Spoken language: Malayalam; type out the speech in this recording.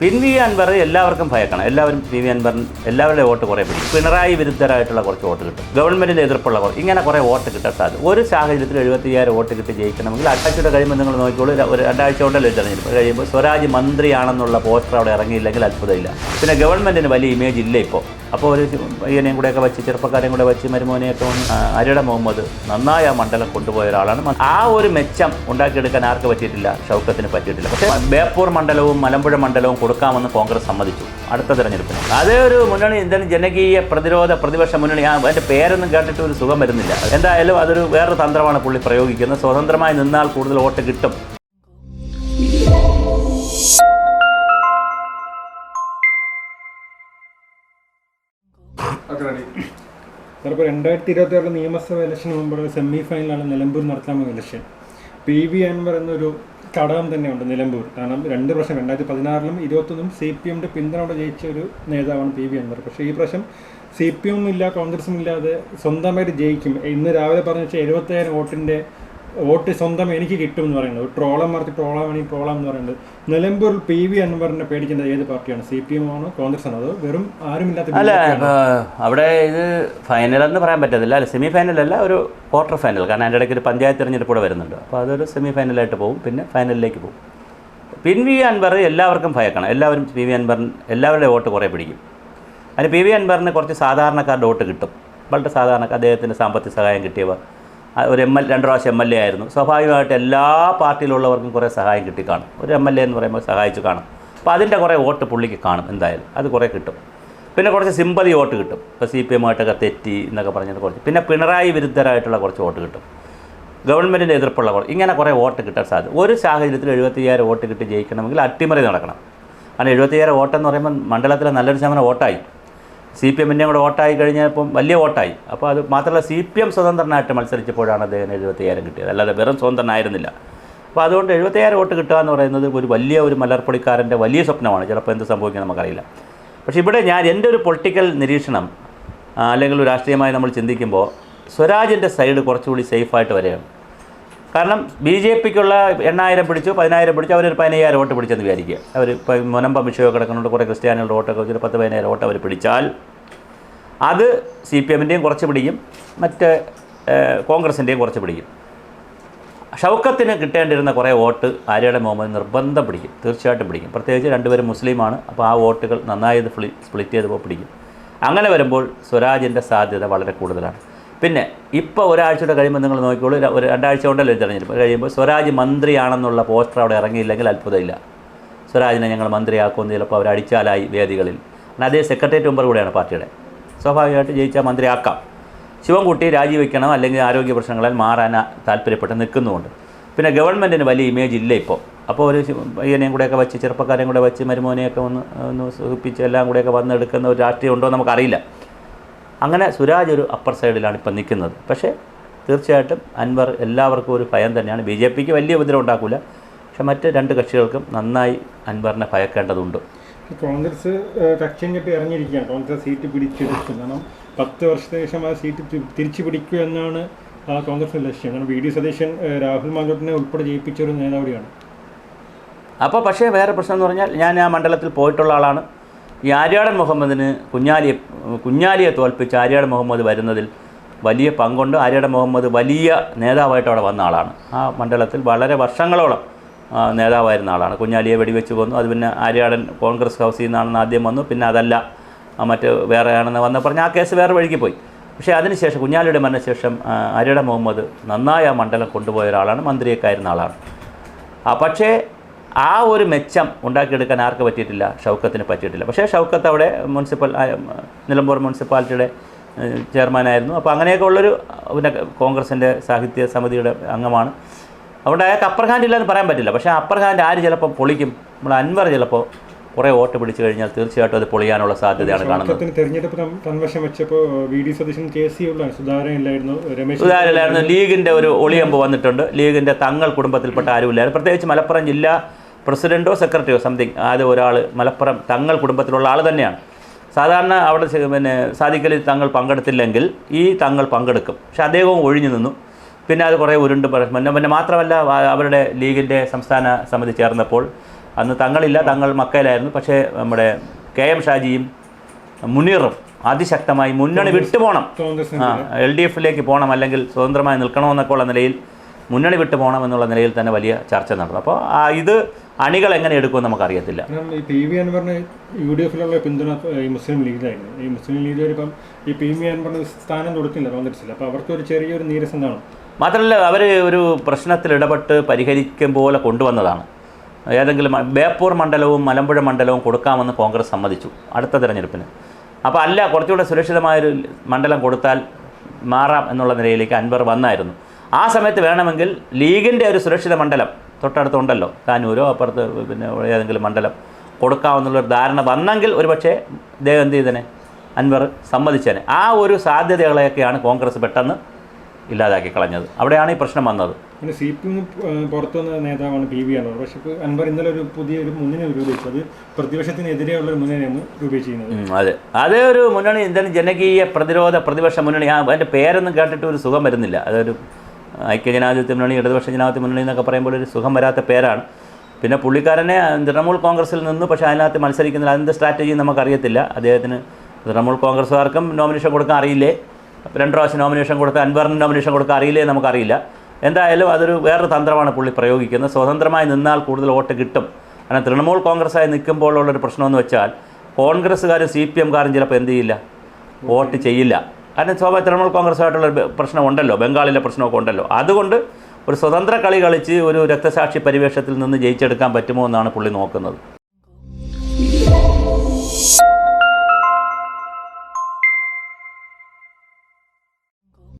പിൻ വി അൻവർ എല്ലാവർക്കും ഭയക്കണം. എല്ലാവരും പി വി അൻവറിന് എല്ലാവരുടെയും വോട്ട് കുറേ പിടിക്കും. പിണറായി വിരുദ്ധരായിട്ടുള്ള കുറച്ച് വോട്ട് കിട്ടും. ഗവൺമെന്റിന്റെ എതിർപ്പുള്ള കുറച്ച് ഇങ്ങനെ കുറേ വോട്ട് കിട്ടാൻ സാധ്യത. ഒരു സാഹചര്യത്തിൽ എഴുപത്തിയ്യായിരം വോട്ട് കിട്ടി ജയിക്കണമെങ്കിൽ ആഴ്ചയുടെ കഴിയുമ്പോൾ നിങ്ങൾ നോക്കിക്കോളൂ. ഒരു രണ്ടാഴ്ച കൊണ്ടല്ലേ തെരഞ്ഞെടുപ്പ് കഴിയുമ്പോൾ സ്വരാജ് മന്ത്രിയാണെന്നുള്ള പോസ്റ്റർ അവിടെ ഇറങ്ങിയില്ലെങ്കിൽ അത്ഭുതമില്ല. പിന്നെ ഗവൺമെന്റിന് വലിയ ഇമേജ് ഇല്ല ഇപ്പോൾ? അപ്പോൾ ഒരു പയ്യനെയും കൂടെയൊക്കെ വെച്ച് ചെറുപ്പക്കാരെയും കൂടെ വെച്ച് മരുമോനെയൊക്കെ അരിയുടെ മുഹമ്മദ് നന്നായി ആ മണ്ഡലം കൊണ്ടുപോയ ഒരാളാണ്. ആ ഒരു മെച്ചം ഉണ്ടാക്കിയെടുക്കാൻ ആർക്ക് പറ്റിയിട്ടില്ല? ഷൗക്കത്തിന് പറ്റിയിട്ടില്ല. പക്ഷേ ബേപ്പൂർ മണ്ഡലവും മലമ്പുഴ മണ്ഡലവും കൊടുക്കാമെന്ന് കോൺഗ്രസ് സമ്മതിച്ചു അടുത്ത തെരഞ്ഞെടുപ്പിന്. അതേ ഒരു മുന്നണി എന്തെങ്കിലും ജനകീയ പ്രതിരോധ പ്രതിപക്ഷ മുന്നണി ആ അതിന്റെ പേരൊന്നും കേട്ടിട്ട് ഒരു സുഖം വരുന്നില്ല. എന്തായാലും അതൊരു വേറൊരു തന്ത്രമാണ് പുള്ളി പ്രയോഗിക്കുന്നത്. സ്വതന്ത്രമായി നിന്നാൽ കൂടുതൽ വോട്ട് കിട്ടും. സാറിപ്പോൾ രണ്ടായിരത്തി ഇരുപത്തി ആറിലെ നിയമസഭ ഇലക്ഷന് മുമ്പുള്ള സെമി ഫൈനലാണ് നിലമ്പൂർ പോകുന്ന ഇലക്ഷൻ. പി വി അൻവർ എന്നൊരു ഘടകം തന്നെയുണ്ട് നിലമ്പൂർ. കാരണം രണ്ട് പ്രാവശ്യം രണ്ടായിരത്തി പതിനാറിലും ഇരുപത്തൊന്നും സി പി എമ്മിന്റെ പിന്തുണയോടെ ജയിച്ച ഒരു നേതാവാണ് പി വി അൻവർ. പക്ഷേ ഈ പ്രാവശ്യം സി പി എമ്മും ഇല്ല കോൺഗ്രസും ഇല്ലാതെ സ്വന്തമായിട്ട് ജയിക്കും. ഇന്ന് രാവിലെ പറഞ്ഞ വെച്ചാൽ എഴുപത്തയ്യായിരം വോട്ടിന്റെ വോട്ട് സ്വന്തം എനിക്ക് കിട്ടും എന്ന് പറയുന്നത് ട്രോളം മറിച്ച് ട്രോളാം വേണമെങ്കിൽ ട്രോളാം എന്ന് പറയുന്നത്. നിലമ്പൂർ പി വി അൻവറിനെ പേടിക്കുന്നത് ഏത് പാർട്ടിയാണ്? സി പി എം ആണോ കോൺഗ്രസ് ആണോ അതോ വെറും ആരുമില്ലാത്ത അല്ല? അവിടെ ഇത് ഫൈനൽ എന്ന് പറയാൻ പറ്റത്തില്ല. അല്ല സെമി ഫൈനലല്ല ഒരു ക്വാർട്ടർ ഫൈനൽ കാരണം അതിന്റെ ഇടയ്ക്ക് ഒരു പഞ്ചായത്ത് തിരഞ്ഞെടുപ്പ് കൂടെ വരുന്നുണ്ട്. അപ്പോൾ അതൊരു സെമി ഫൈനലായിട്ട് പോകും. പിന്നെ ഫൈനലിലേക്ക് പോകും. പിൻ വി അൻവർ എല്ലാവർക്കും ഭയക്കണം എല്ലാവരും പി വി അൻവറിന് എല്ലാവരുടെയും വോട്ട് കുറേ പിടിക്കും. അതിന് പി വി അൻവറിന് കുറച്ച് സാധാരണക്കാരുടെ വോട്ട് കിട്ടും. വളരെ സാധാരണക്കാർ അദ്ദേഹത്തിന്റെ സാമ്പത്തിക സഹായം കിട്ടിയവർ. ഒരു എം എൽ രണ്ട് പ്രാവശ്യം എം എൽ എ ആയിരുന്നു. സ്വാഭാവികമായിട്ട് എല്ലാ പാർട്ടിയിലുള്ളവർക്കും കുറേ സഹായം കിട്ടി കാണും ഒരു എം എൽ എ എന്ന് പറയുമ്പോൾ സഹായിച്ചു കാണും. അപ്പോൾ അതിന്റെ കുറേ വോട്ട് പുള്ളിക്ക് കാണും എന്തായാലും. അത് കുറേ കിട്ടും. പിന്നെ കുറച്ച് സിമ്പതി വോട്ട് കിട്ടും. ഇപ്പോൾ സി പി എമ്മായിട്ടൊക്കെ തെറ്റി എന്നൊക്കെ പറഞ്ഞത് കുറച്ച്. പിന്നെ പിണറായി വിരുദ്ധരായിട്ടുള്ള കുറച്ച് വോട്ട് കിട്ടും. ഗവൺമെന്റിന്റെ എതിർപ്പുള്ള കുറച്ച് ഇങ്ങനെ കുറേ വോട്ട് കിട്ടാൻ സാധ്യത ഒരു സാഹചര്യത്തിൽ എഴുപത്തിയ്യായിരം വോട്ട് കിട്ടി ജയിക്കണമെങ്കിൽ അട്ടിമറി നടക്കണം. കാരണം എഴുപത്തിയ്യായിരം വോട്ടെന്ന് പറയുമ്പോൾ മണ്ഡലത്തിലെ നല്ലൊരു ശതമാനം വോട്ടായി. സി പി എമ്മിന്റെയും കൂടെ വോട്ടായി കഴിഞ്ഞപ്പം വലിയ വോട്ടായി. അപ്പോൾ അത് മാത്രമല്ല സി പി എം സ്വതന്ത്രനായിട്ട് മത്സരിച്ചപ്പോഴാണ് അദ്ദേഹത്തിന് എഴുപത്തിയ്യായിരം കിട്ടിയത്. അല്ലാതെ വെറും സ്വതന്ത്രനായിരുന്നില്ല. അപ്പോൾ അതുകൊണ്ട് എഴുപത്തിയ്യായിരം വോട്ട് കിട്ടുക എന്ന് പറയുന്നത് ഒരു വലിയ ഒരു മലർപ്പൊടിക്കാരന്റെ വലിയ സ്വപ്നമാണ്. ചിലപ്പോൾ എന്ത് സംഭവിക്കുക നമുക്കറിയില്ല. പക്ഷേ ഇവിടെ ഞാൻ എന്റെ ഒരു പൊളിറ്റിക്കൽ നിരീക്ഷണം അല്ലെങ്കിൽ രാഷ്ട്രീയമായി നമ്മൾ ചിന്തിക്കുമ്പോൾ സ്വരാജിന്റെ സൈഡ് കുറച്ചുകൂടി സേഫായിട്ട് വരെയാണ് കാരണം ബി ജെ പിക്കുള്ള എണ്ണായിരം പിടിച്ചു പതിനായിരം പിടിച്ചു അവരൊരു പതിനയ്യായിരം വോട്ട് പിടിച്ചെന്ന് വിചാരിക്കുക. അവർ ഇപ്പോൾ മുനമ്പം വിഷയമൊക്കെ കിടക്കുന്നുണ്ട് കുറേ ക്രിസ്ത്യാനികളുടെ വോട്ടൊക്കെ വെച്ചിട്ട് പത്ത് പതിനായിരം വോട്ട് അവർ പിടിച്ചാൽ അത് സി പി എമ്മിന്റെയും കുറച്ച് പിടിക്കും മറ്റ് കോൺഗ്രസിന്റെയും കുറച്ച് പിടിക്കും. ഷൗക്കത്തിന് കിട്ടേണ്ടിരുന്ന കുറേ വോട്ട് ആര്യയുടെ മുഹമ്മദ് നിർബന്ധം പിടിക്കും തീർച്ചയായിട്ടും പിടിക്കും. പ്രത്യേകിച്ച് രണ്ടുപേരും മുസ്ലിമാണ് അപ്പോൾ ആ വോട്ടുകൾ നന്നായി സ്പ്ലിറ്റ് ചെയ്തപ്പോൾ പിടിക്കും. അങ്ങനെ വരുമ്പോൾ സ്വരാജിന്റെ സാധ്യത വളരെ കൂടുതലാണ്. പിന്നെ ഇപ്പോൾ ഒരാഴ്ചയുടെ കഴിയുമ്പോൾ നിങ്ങൾ നോക്കിക്കോളൂ ഒരു രണ്ടാഴ്ച കൊണ്ടല്ലേ തിരഞ്ഞെടുപ്പ്. കഴിയുമ്പോൾ സ്വരാജ് മന്ത്രിയാണെന്നുള്ള പോസ്റ്റർ അവിടെ ഇറങ്ങിയില്ലെങ്കിൽ അത്ഭുതമില്ല. സ്വരാജിനെ ഞങ്ങൾ മന്ത്രിയാക്കുമെന്ന് ചിലപ്പോൾ അവർ അടിച്ചാലായി വേദികളിൽ അതേ സെക്രട്ടേറിയറ്റ് മെമ്പർ കൂടെയാണ് പാർട്ടിയുടെ. സ്വാഭാവികമായിട്ട് ജയിച്ചാൽ മന്ത്രിയാക്കാം. ശിവൻകുട്ടി രാജിവെക്കണം അല്ലെങ്കിൽ ആരോഗ്യ പ്രശ്നങ്ങളാൽ മാറാൻ താല്പര്യപ്പെട്ട് നിൽക്കുന്നുമുണ്ട്. പിന്നെ ഗവൺമെന്റിന് വലിയ ഇമേജ് ഇല്ല ഇപ്പോൾ. അപ്പോൾ ഒരു പയ്യനെയും കൂടെയൊക്കെ വെച്ച് ചെറുപ്പക്കാരെയും കൂടെ വെച്ച് മരുമോനെയൊക്കെ ഒന്ന് ഒന്ന് സുഖിപ്പിച്ച് എല്ലാം കൂടെയൊക്കെ വന്നെടുക്കുന്ന ഒരു രാഷ്ട്രീയം ഉണ്ടോ നമുക്കറിയില്ല. അങ്ങനെ സുരാജ് ഒരു അപ്പർ സൈഡിലാണ് ഇപ്പം നിൽക്കുന്നത്. പക്ഷേ തീർച്ചയായിട്ടും അൻവർ എല്ലാവർക്കും ഒരു ഭയം തന്നെയാണ്. ബി ജെ പിക്ക് വലിയ ഉപദ്രവം ഉണ്ടാക്കില്ല പക്ഷെ മറ്റ് രണ്ട് കക്ഷികൾക്കും നന്നായി അൻവറിനെ ഭയക്കേണ്ടതുണ്ട്. കോൺഗ്രസ് കക്ഷ്യം കെട്ടി ഇറങ്ങിയിരിക്കുകയാണ്. കോൺഗ്രസ് സീറ്റ് പിടിച്ചെടുക്കും കാരണം പത്ത് വർഷത്തിന് ശേഷം ആ സീറ്റ് തിരിച്ചു പിടിക്കുക എന്നാണ് ആ കോൺഗ്രസിന്റെ ലക്ഷ്യം. കാരണം വി. ഡി. സതീശൻ രാഹുൽ മാങ്കോട്ടിനെ ഉൾപ്പെടെ ജയിപ്പിച്ച ഒരു നേതാവിയാണ് അപ്പോൾ പക്ഷേ വേറെ പ്രശ്നം എന്ന് പറഞ്ഞാൽ ഞാൻ ആ മണ്ഡലത്തിൽ പോയിട്ടുള്ള ആളാണ്. ഈ ആര്യാടൻ മുഹമ്മദിന് കുഞ്ഞാലിയെ കുഞ്ഞാലിയെ തോൽപ്പിച്ച് ആര്യാടൻ മുഹമ്മദ് വരുന്നതിൽ വലിയ പങ്കുണ്ട്. ആര്യാടൻ മുഹമ്മദ് വലിയ നേതാവായിട്ട് അവിടെ വന്ന ആളാണ്. ആ മണ്ഡലത്തിൽ വളരെ വർഷങ്ങളോളം നേതാവായിരുന്ന ആളാണ്. കുഞ്ഞാലിയെ വെടിവെച്ച് കൊന്നു. അത് പിന്നെ ആര്യാടൻ കോൺഗ്രസ് ഹൗസിൽ നിന്നാണെന്ന് ആദ്യം വന്നു. പിന്നെ അതല്ല മറ്റ് വേറെ ആണെന്ന് വന്ന് പറഞ്ഞ് ആ കേസ് വേറെ വഴിക്ക് പോയി. പക്ഷേ അതിനുശേഷം കുഞ്ഞാലിയുടെ മരണശേഷം ആ, ആര്യാടൻ മുഹമ്മദ് നന്നായി ആ മണ്ഡലം കൊണ്ടുപോയ ഒരാളാണ്. മന്ത്രിയൊക്കെ ആയിരുന്ന ആളാണ്. ആ പക്ഷേ ആ ഒരു മെച്ചം ഉണ്ടാക്കിയെടുക്കാൻ ആർക്ക് പറ്റിയിട്ടില്ല? ഷൗക്കത്തിന് പറ്റിയിട്ടില്ല. പക്ഷേ ഷൗക്കത്ത് അവിടെ മുനിസിപ്പൽ നിലമ്പൂർ മുനിസിപ്പാലിറ്റിയുടെ ചെയർമാനായിരുന്നു. അപ്പോൾ അങ്ങനെയൊക്കെ ഉള്ളൊരു പിന്നെ കോൺഗ്രസിന്റെ സാഹിത്യ സമിതിയുടെ അംഗമാണ് അതുകൊണ്ട് അയാൾക്ക് അപ്പർ ഹാൻഡ് ഇല്ലെന്ന് പറയാൻ പറ്റില്ല. പക്ഷേ അപ്പർ ഹാൻഡ് ആര് ചിലപ്പോൾ പൊളിക്കും? നമ്മൾ അൻവർ ചിലപ്പോൾ കുറേ വോട്ട് പിടിച്ചു കഴിഞ്ഞാൽ തീർച്ചയായിട്ടും അത് പൊളിയാനുള്ള സാധ്യതയാണ് കാണുന്നത്. തെരഞ്ഞെടുപ്പ് കൺവെൻഷൻ വെച്ചപ്പോൾ V D Satheesan K C ഉള്ള സുധാകരൻ ഇല്ലായിരുന്നു രമേശ് ഉദാഹരണമായിരുന്നു ഒരു ഒളിയമ്പ് വന്നിട്ടുണ്ട്. ലീഗിന്റെ തങ്ങൾ കുടുംബത്തിൽപ്പെട്ട ആരും ആരുമില്ലായിരുന്നു പ്രത്യേകിച്ച് മലപ്പുറം ജില്ലാ പ്രസിഡന്റോ സെക്രട്ടറിയോ സംതിങ് ആദ്യ ഒരാൾ മലപ്പുറം തങ്ങൾ കുടുംബത്തിലുള്ള ആൾ തന്നെയാണ്. സാധാരണ അവിടെ പിന്നെ സാധിക്കലിൽ തങ്ങൾ പങ്കെടുത്തില്ലെങ്കിൽ ഈ തങ്ങൾ പങ്കെടുക്കും. പക്ഷെ അദ്ദേഹവും ഒഴിഞ്ഞു നിന്നു. പിന്നെ അത് കുറേ ഉരുണ്ട് പിന്നെ പിന്നെ മാത്രമല്ല അവരുടെ ലീഗിന്റെ സംസ്ഥാന സമിതി ചേർന്നപ്പോൾ അന്ന് തങ്ങളില്ല തങ്ങൾ മക്കയിലായിരുന്നു. പക്ഷേ നമ്മുടെ കെ എം ഷാജിയും മുനീറും അതിശക്തമായി മുന്നണി വിട്ടുപോകണം എൽ ഡി എഫിലേക്ക് പോകണം അല്ലെങ്കിൽ സ്വതന്ത്രമായി നിൽക്കണമെന്നൊക്കെ ഉള്ള നിലയിൽ മുന്നണി വിട്ടു പോകണം എന്നുള്ള നിലയിൽ തന്നെ വലിയ ചർച്ച നടന്നു. അപ്പോൾ ഇത് അണികൾ എങ്ങനെ എടുക്കുമെന്ന് നമുക്കറിയത്തില്ല. നമുക്ക് അറിയത്തില്ല പി വി അൻവറിന് യു ഡി എഫിലുള്ള പിന്തുണ ഈ മുസ്ലിം ലീഗിലായിരുന്നു. ഈ മുസ്ലിം ലീഗ് ഇപ്പം ഈ പി വി അൻവറിന് സ്ഥാനം കൊടുത്തില്ല അപ്പോൾ അവർക്ക് ഒരു ചെറിയൊരു നീരസം കാണും. മാത്രമല്ല അവർ ഒരു പ്രശ്നത്തിൽ ഇടപെട്ട് പരിഹരിക്കും പോലെ കൊണ്ടുവന്നതാണ്. ഏതെങ്കിലും ബേപ്പൂർ മണ്ഡലവും മലമ്പുഴ മണ്ഡലവും കൊടുക്കാമെന്ന് കോൺഗ്രസ് സമ്മതിച്ചു അടുത്ത തിരഞ്ഞെടുപ്പിന്. അപ്പോൾ അല്ല കുറച്ചുകൂടെ സുരക്ഷിതമായൊരു മണ്ഡലം കൊടുത്താൽ മാറാം എന്നുള്ള നിലയിലേക്ക് അൻവർ വന്നായിരുന്നു. ആ സമയത്ത് വേണമെങ്കിൽ ലീഗിന്റെ ഒരു സുരക്ഷിത മണ്ഡലം തൊട്ടടുത്തുണ്ടല്ലോ. കാനൂരോ അപ്പുറത്ത് പിന്നെ ഏതെങ്കിലും മണ്ഡലം കൊടുക്കാമെന്നുള്ളൊരു ധാരണ വന്നെങ്കിൽ ഒരുപക്ഷെ ഇദ്ദേഹം എന്ത് ചെയ്തേനെ? അൻവർ സമ്മതിച്ചേനെ. ആ ഒരു സാധ്യതകളെയൊക്കെയാണ് കോൺഗ്രസ് പെട്ടെന്ന് ഇല്ലാതാക്കി കളഞ്ഞത്. അവിടെയാണ് ഈ പ്രശ്നം വന്നത്. പിന്നെ സി പി എം പുറത്തു വന്ന നേതാവാണ് പി വി അൻവർ. പക്ഷേ അൻവർ ഇന്നലെ ഒരു പുതിയൊരു മുന്നണി രൂപീകരിച്ചു. അത് പ്രതിപക്ഷത്തിനെതിരെയുള്ള ഒരു മുന്നണിയാണ് രൂപീകരിച്ചിരുന്നത് അതെ. അതേ ഒരു മുന്നണി എന്താണ് ജനകീയ പ്രതിരോധ പ്രതിപക്ഷ മുന്നണി. ആ അതിന്റെ പേരൊന്നും കേട്ടിട്ട് ഒരു സുഖം വരുന്നില്ല. അതൊരു ഐക്യജനാധിപത്യ മുന്നണി ഇടതുപക്ഷ ജനാധിപത്യ മുന്നണി എന്നൊക്കെ പറയുമ്പോൾ ഒരു സുഖം വരാത്ത പേരാണ്. പിന്നെ പുള്ളിക്കാരനെ തൃണമൂൽ കോൺഗ്രസിൽ നിന്ന് പക്ഷേ അതിനകത്ത് മത്സരിക്കുന്നില്ല അതിന്റെ സ്ട്രാറ്റജി നമുക്കറിയത്തില്ല. അദ്ദേഹത്തിന് തൃണമൂൽ കോൺഗ്രസ്സുകാർക്കും നോമിനേഷൻ കൊടുക്കാൻ അറിയില്ലേ? രണ്ട് പ്രാവശ്യം നോമിനേഷൻ കൊടുത്ത അൻവറിന് നോമിനേഷൻ കൊടുക്കാൻ അറിയില്ലേ നമുക്കറിയില്ല. എന്തായാലും അതൊരു വേറൊരു തന്ത്രമാണ് പുള്ളി പ്രയോഗിക്കുന്നത്. സ്വതന്ത്രമായി നിന്നാൽ കൂടുതൽ വോട്ട് കിട്ടും. കാരണം തൃണമൂൽ കോൺഗ്രസ്സായി നിൽക്കുമ്പോഴുള്ളൊരു പ്രശ്നമെന്ന് വെച്ചാൽ കോൺഗ്രസ്സുകാരും സി പി എംകാരും ചിലപ്പോൾ എന്ത് ചെയ്യില്ല? വോട്ട് ചെയ്യില്ല. കാരണം സ്വാഭാവിക തൃണമൂൽ കോൺഗ്രസ്സുമായിട്ടുള്ള ഒരു പ്രശ്നമുണ്ടല്ലോ ബംഗാളിലെ പ്രശ്നമൊക്കെ ഉണ്ടല്ലോ. അതുകൊണ്ട് ഒരു സ്വതന്ത്ര കളി കളിച്ച് ഒരു രക്തസാക്ഷി പരിവേഷത്തിൽ നിന്ന് ജയിച്ചെടുക്കാൻ പറ്റുമോ എന്നാണ് പുള്ളി നോക്കുന്നത്.